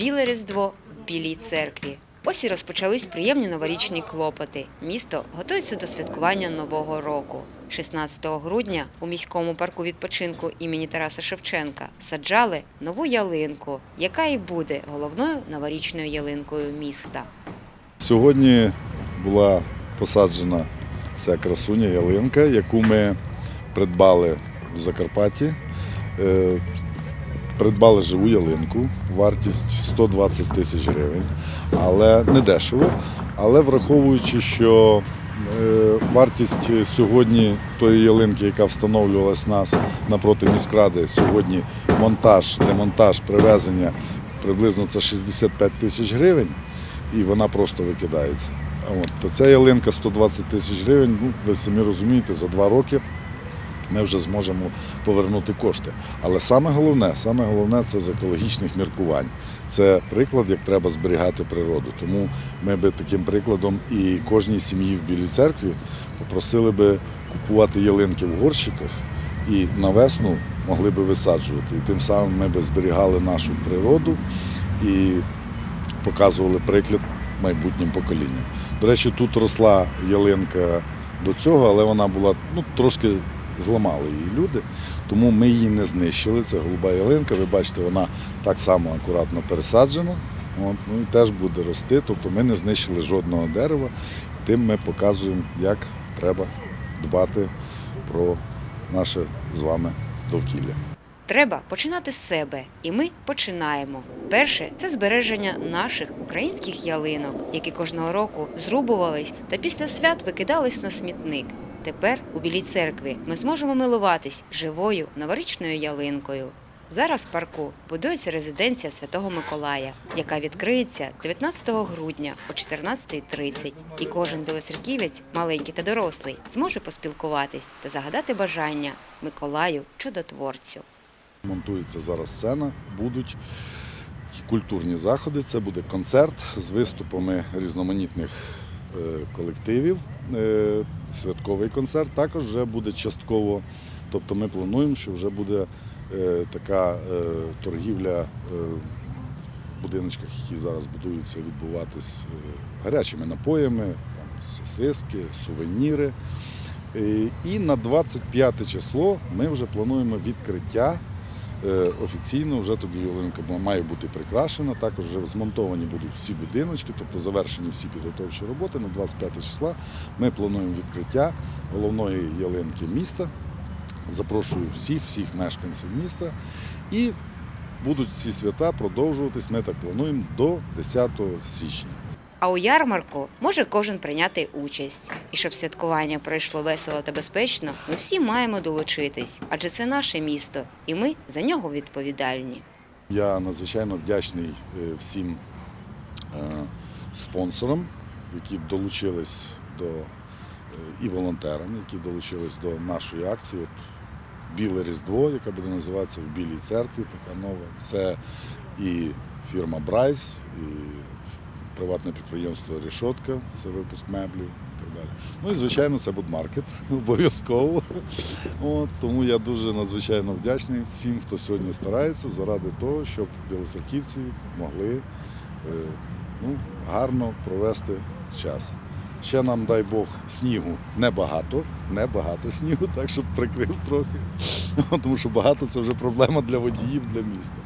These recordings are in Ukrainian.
Біле Різдво в Білій церкві. Ось і розпочались приємні новорічні клопоти. Місто готується до святкування Нового року. 16 грудня у міському парку відпочинку імені Тараса Шевченка саджали нову ялинку, яка і буде головною новорічною ялинкою міста. Сьогодні була посаджена ця красуня ялинка, яку ми придбали в Закарпатті. Придбали живу ялинку, вартість 120 тисяч гривень, але не дешево. Але враховуючи, що е, вартість сьогодні тої ялинки, яка встановлювалась нас напроти міськради, сьогодні монтаж, демонтаж, привезення приблизно це 65 тисяч гривень і вона просто викидається. От, то ця ялинка 120 тисяч гривень, ну, ви самі розумієте, за два роки ми вже зможемо повернути кошти. Але саме головне, саме головне це з екологічних міркувань. Це приклад, як треба зберігати природу. Тому ми би таким прикладом і кожній сім'ї в Білій церкві попросили би купувати ялинки в горщиках і на весну могли би висаджувати. І тим самим ми би зберігали нашу природу і показували приклад майбутнім поколінням. До речі, тут росла ялинка до цього, але вона була ну, трошки зламали її люди, тому ми її не знищили. Це голуба ялинка. Ви бачите, вона так само акуратно пересаджена. От, ну і теж буде рости. Тобто ми не знищили жодного дерева. Тим ми показуємо, як треба дбати про наше з вами довкілля. Треба починати з себе, і ми починаємо. Перше це збереження наших українських ялинок, які кожного року зрубувались та після свят викидались на смітник. Тепер у Білій церкві ми зможемо милуватись живою новорічною ялинкою. Зараз в парку будується резиденція Святого Миколая, яка відкриється 19 грудня о 14.30. І кожен білоцерківець, маленький та дорослий, зможе поспілкуватись та загадати бажання Миколаю чудотворцю. Монтується зараз сцена, будуть культурні заходи. Це буде концерт з виступами різноманітних колективів. Е, Святковий концерт також вже буде частково. Тобто ми плануємо, що вже буде е, така е, торгівля е, в будиночках, які зараз будуються, відбуватись е, гарячими напоями, там сосиски, сувеніри. Е, І на 25 число ми вже плануємо відкриття. Е, Офіційно вже тоді ялинка має бути прикрашена. Також вже змонтовані будуть всі будиночки, тобто завершені всі підготовчі роботи. На 25 числа ми плануємо відкриття головної ялинки міста. Запрошую всіх, всіх мешканців міста. І будуть ці свята продовжуватись. Ми так плануємо до 10 січня. А у ярмарку може кожен прийняти участь. І щоб святкування пройшло весело та безпечно, ми всі маємо долучитись, адже це наше місто, і ми за нього відповідальні. Я надзвичайно вдячний е, всім е, спонсорам, які долучились до е, і волонтерам, які долучились до нашої акції. От Біле Різдво, яка буде називатися в Білій церкві, така нова. Це і фірма Брайс, і приватне підприємство Рішотка, це випуск меблів і так далі. Ну і звичайно, це будмаркет обов'язково. От, тому я дуже надзвичайно вдячний всім, хто сьогодні старається заради того, щоб білоцерківці могли е, ну, гарно провести час. Ще нам, дай Бог, снігу небагато, небагато снігу, так щоб прикрив трохи. Тому що багато це вже проблема для водіїв, для міста.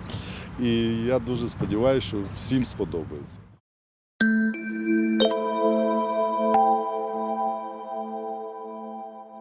І я дуже сподіваюся, що всім сподобається. Música